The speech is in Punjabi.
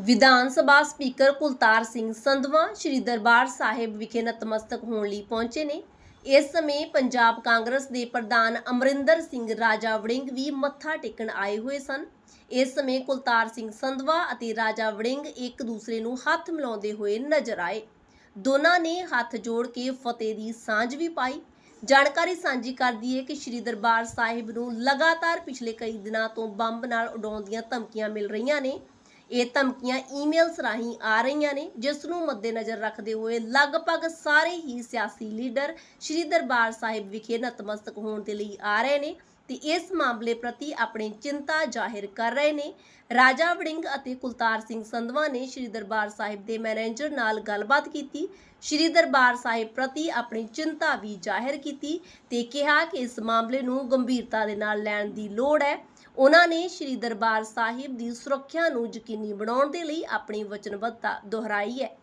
ਵਿਧਾਨ ਸਭਾ ਸਪੀਕਰ ਕੁਲਤਾਰ ਸਿੰਘ ਸੰਧਵਾ ਸ੍ਰੀ ਦਰਬਾਰ ਸਾਹਿਬ ਵਿਖੇ ਨਤਮਸਤਕ ਹੋਣ ਲਈ ਪਹੁੰਚੇ ਨੇ। ਇਸ ਸਮੇਂ ਪੰਜਾਬ ਕਾਂਗਰਸ ਦੇ ਪ੍ਰਧਾਨ ਅਮਰਿੰਦਰ ਸਿੰਘ ਰਾਜਾ ਵੜਿੰਗ ਵੀ ਮੱਥਾ ਟੇਕਣ ਆਏ ਹੋਏ ਸਨ। ਇਸ ਸਮੇਂ ਕੁਲਤਾਰ ਸਿੰਘ ਸੰਧਵਾ ਅਤੇ ਰਾਜਾ ਵੜਿੰਗ ਇੱਕ ਦੂਸਰੇ ਨੂੰ ਹੱਥ ਮਿਲਾਉਂਦੇ ਹੋਏ ਨਜ਼ਰ ਆਏ। ਦੋਨਾਂ ਨੇ ਹੱਥ ਜੋੜ ਕੇ ਫਤਿਹ ਦੀ ਸਾਂਝ ਵੀ ਪਾਈ। ਜਾਣਕਾਰੀ ਸਾਂਝੀ ਕਰਦੀ ਹੈ ਕਿ ਸ੍ਰੀ ਦਰਬਾਰ ਸਾਹਿਬ ਨੂੰ ਲਗਾਤਾਰ ਪਿਛਲੇ ਕਈ ਦਿਨਾਂ ਤੋਂ ਬੰਬ ਨਾਲ ਉਡਾਉਣ ਦੀਆਂ ਧਮਕੀਆਂ ਮਿਲ ਰਹੀਆਂ ਨੇ। ਇਹ ਧਮਕੀਆਂ ਈਮੇਲਸ ਰਾਹੀਂ ਆ ਰਹੀਆਂ ਨੇ, ਜਿਸ ਨੂੰ ਮੱਦੇਨਜ਼ਰ ਰੱਖਦੇ ਹੋਏ ਲਗਭਗ ਸਾਰੇ ਹੀ ਸਿਆਸੀ ਲੀਡਰ ਸ੍ਰੀ ਦਰਬਾਰ ਸਾਹਿਬ ਵਿਖੇ ਨਤਮਸਤਕ ਹੋਣ ਦੇ ਲਈ ਆ ਰਹੇ ਨੇ ਤੇ ਇਸ ਮਾਮਲੇ ਪ੍ਰਤੀ ਆਪਣੀ ਚਿੰਤਾ ਜ਼ਾਹਿਰ ਕਰ ਰਹੇ ਨੇ। ਰਾਜਾ ਵੜਿੰਗ ਅਤੇ ਕੁਲਤਾਰ ਸਿੰਘ ਸੰਧਵਾ ਨੇ ਸ੍ਰੀ ਦਰਬਾਰ ਸਾਹਿਬ ਦੇ ਮੈਨੇਜਰ ਨਾਲ ਗੱਲਬਾਤ ਕੀਤੀ। ਸ੍ਰੀ ਦਰਬਾਰ ਸਾਹਿਬ ਪ੍ਰਤੀ ਆਪਣੀ ਚਿੰਤਾ ਵੀ ਜ਼ਾਹਿਰ ਕੀਤੀ ਤੇ ਕਿਹਾ ਕਿ ਇਸ ਮਾਮਲੇ ਨੂੰ ਗੰਭੀਰਤਾ ਦੇ ਨਾਲ ਲੈਣ ਦੀ ਲੋੜ ਹੈ। ਉਹਨਾਂ ਨੇ ਸ੍ਰੀ ਦਰਬਾਰ ਸਾਹਿਬ ਦੀ ਸੁਰੱਖਿਆ ਨੂੰ ਯਕੀਨੀ ਬਣਾਉਣ ਦੇ ਲਈ ਆਪਣੀ ਵਚਨਬੱਧਤਾ ਦੁਹਰਾਈ ਹੈ।